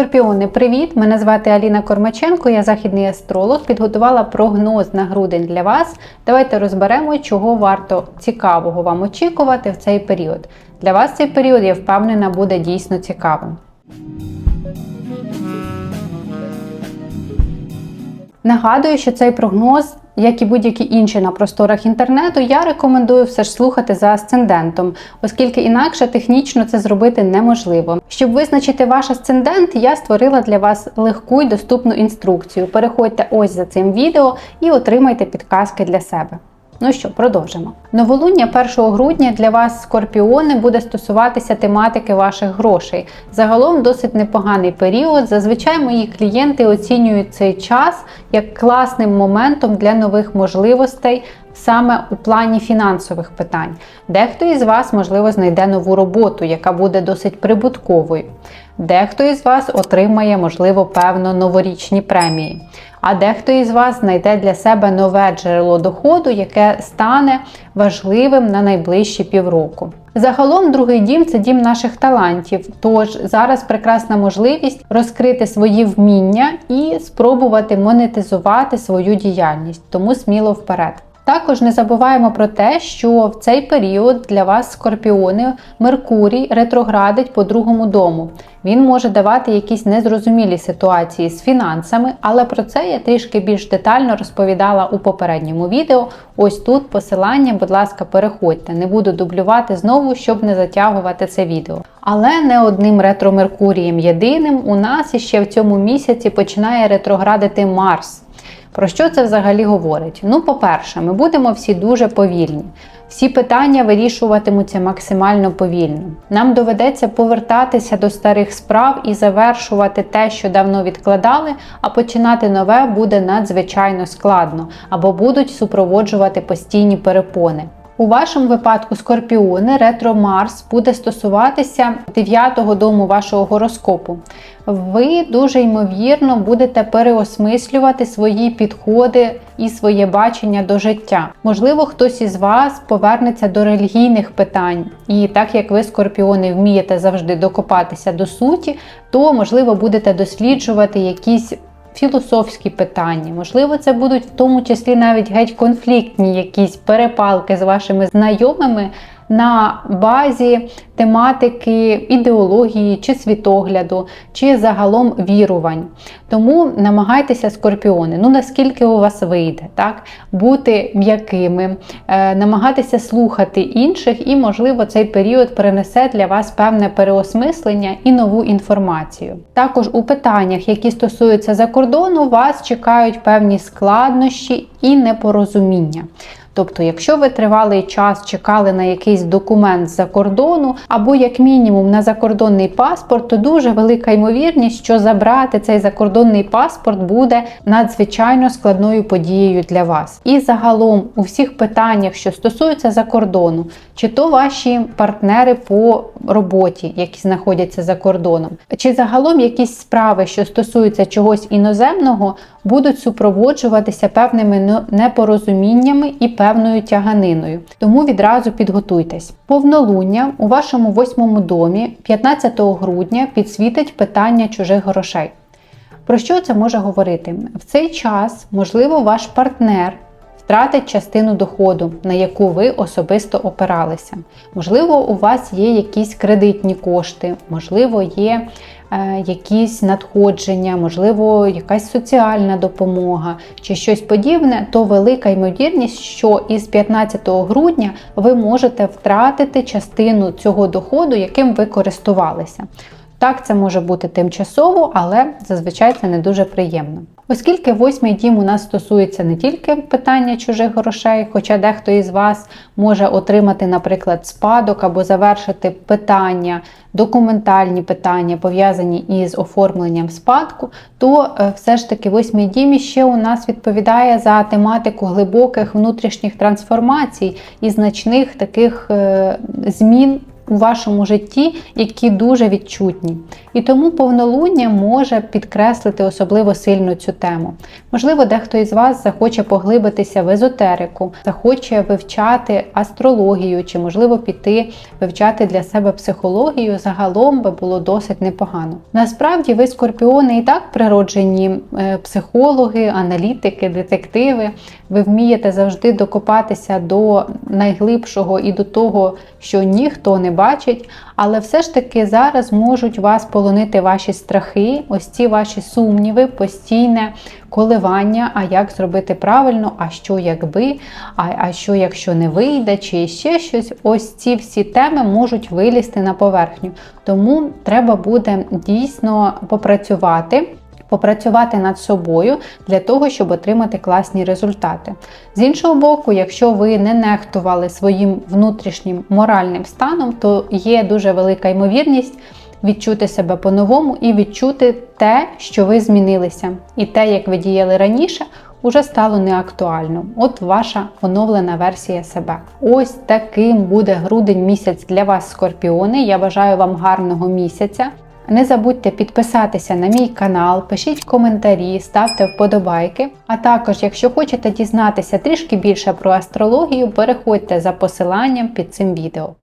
Скорпіони, привіт! Мене звати Аліна Кормаченко, я західний астролог. Підготувала прогноз на грудень для вас. Давайте розберемо, чого варто цікавого вам очікувати в цей період. Для вас цей період, я впевнена, буде дійсно цікавим. Нагадую, що цей прогноз, як і будь-які інші на просторах інтернету, я рекомендую все ж слухати за асцендентом, оскільки інакше технічно це зробити неможливо. Щоб визначити ваш асцендент, я створила для вас легку й доступну інструкцію. Переходьте ось за цим відео і отримайте підказки для себе. Ну що, продовжимо. Новолуння 1 грудня для вас, скорпіони, буде стосуватися тематики ваших грошей. Загалом досить непоганий період. Зазвичай мої клієнти оцінюють цей час як класним моментом для нових можливостей. Саме у плані фінансових питань. Дехто із вас, можливо, знайде нову роботу, яка буде досить прибутковою. Дехто із вас отримає, можливо, певно, новорічні премії. А дехто із вас знайде для себе нове джерело доходу, яке стане важливим на найближчі півроку. Загалом, другий дім це дім наших талантів. Тож зараз прекрасна можливість розкрити свої вміння і спробувати монетизувати свою діяльність, тому сміло вперед. Також не забуваємо про те, що в цей період для вас, скорпіони, Меркурій ретроградить по другому дому. Він може давати якісь незрозумілі ситуації з фінансами, але про це я трішки більш детально розповідала у попередньому відео. Ось тут посилання, будь ласка, переходьте. Не буду дублювати знову, щоб не затягувати це відео. Але не одним ретро-Меркурієм єдиним у нас іще в цьому місяці починає ретроградити Марс. Про що це взагалі говорить? Ну, по-перше, ми будемо всі дуже повільні. Всі питання вирішуватимуться максимально повільно. Нам доведеться повертатися до старих справ і завершувати те, що давно відкладали, а починати нове буде надзвичайно складно або будуть супроводжувати постійні перепони. У вашому випадку скорпіони ретро Марс буде стосуватися 9-го дому вашого гороскопу. Ви дуже ймовірно будете переосмислювати свої підходи і своє бачення до життя. Можливо, хтось із вас повернеться до релігійних питань, і так як ви, скорпіони, вмієте завжди докопатися до суті, то можливо будете досліджувати якісь філософські питання. Можливо, це будуть в тому числі навіть геть конфліктні якісь перепалки з вашими знайомими на базі тематики ідеології чи світогляду, чи загалом вірувань. Тому намагайтеся, скорпіони, ну наскільки у вас вийде, так? бути м'якими, е, намагатися слухати інших, і, можливо, цей період принесе для вас певне переосмислення і нову інформацію. Також у питаннях, які стосуються за кордону, вас чекають певні складнощі і непорозуміння. Тобто, якщо ви тривалий час чекали на якийсь документ з-за кордону, або як мінімум на закордонний паспорт, то дуже велика ймовірність, що забрати цей закордонний паспорт буде надзвичайно складною подією для вас. І загалом у всіх питаннях, що стосуються закордону, чи то ваші партнери по роботі, які знаходяться за кордоном, чи загалом якісь справи, що стосуються чогось іноземного, будуть супроводжуватися певними непорозуміннями і певною тяганиною. Тому відразу підготуйтесь. Повнолуння у вашому восьмому домі 15 грудня підсвітить питання чужих грошей. Про що це може говорити? В цей час, можливо, ваш партнер втратить частину доходу, на яку ви особисто опиралися. Можливо, у вас є якісь кредитні кошти, можливо, є якісь надходження, можливо, якась соціальна допомога чи щось подібне, то велика ймовірність, що із 15 грудня ви можете втратити частину цього доходу, яким ви користувалися. Так, це може бути тимчасово, але зазвичай це не дуже приємно. Оскільки восьмий дім у нас стосується не тільки питання чужих грошей, хоча дехто із вас може отримати, наприклад, спадок або завершити питання, документальні питання, пов'язані із оформленням спадку, то е, все ж таки восьмий дім ще у нас відповідає за тематику глибоких внутрішніх трансформацій і значних таких е, змін у вашому житті, які дуже відчутні. І тому повнолуння може підкреслити особливо сильно цю тему. Можливо, дехто із вас захоче поглибитися в езотерику, захоче вивчати астрологію, чи, можливо, піти вивчати для себе психологію. Загалом би було досить непогано. Насправді, ви скорпіони і так природжені е, психологи, аналітики, детективи. Ви вмієте завжди докопатися до найглибшого і до того, що ніхто не бачить, але все ж таки зараз можуть вас полонити ваші страхи, ось ці ваші сумніви, постійне коливання, а як зробити правильно, а що якби, а, а що якщо не вийде, чи ще щось. Ось ці всі теми можуть вилізти на поверхню. Тому треба буде дійсно попрацювати. Попрацювати над собою для того, щоб отримати класні результати. З іншого боку, якщо ви не нехтували своїм внутрішнім моральним станом, то є дуже велика ймовірність відчути себе по-новому і відчути те, що ви змінилися, і те, як ви діяли раніше, уже стало неактуально. От ваша оновлена версія себе. Ось таким буде грудень місяць для вас, скорпіони. Я бажаю вам гарного місяця. Не забудьте підписатися на мій канал, пишіть коментарі, ставте вподобайки. А також, якщо хочете дізнатися трішки більше про астрологію, переходьте за посиланням під цим відео.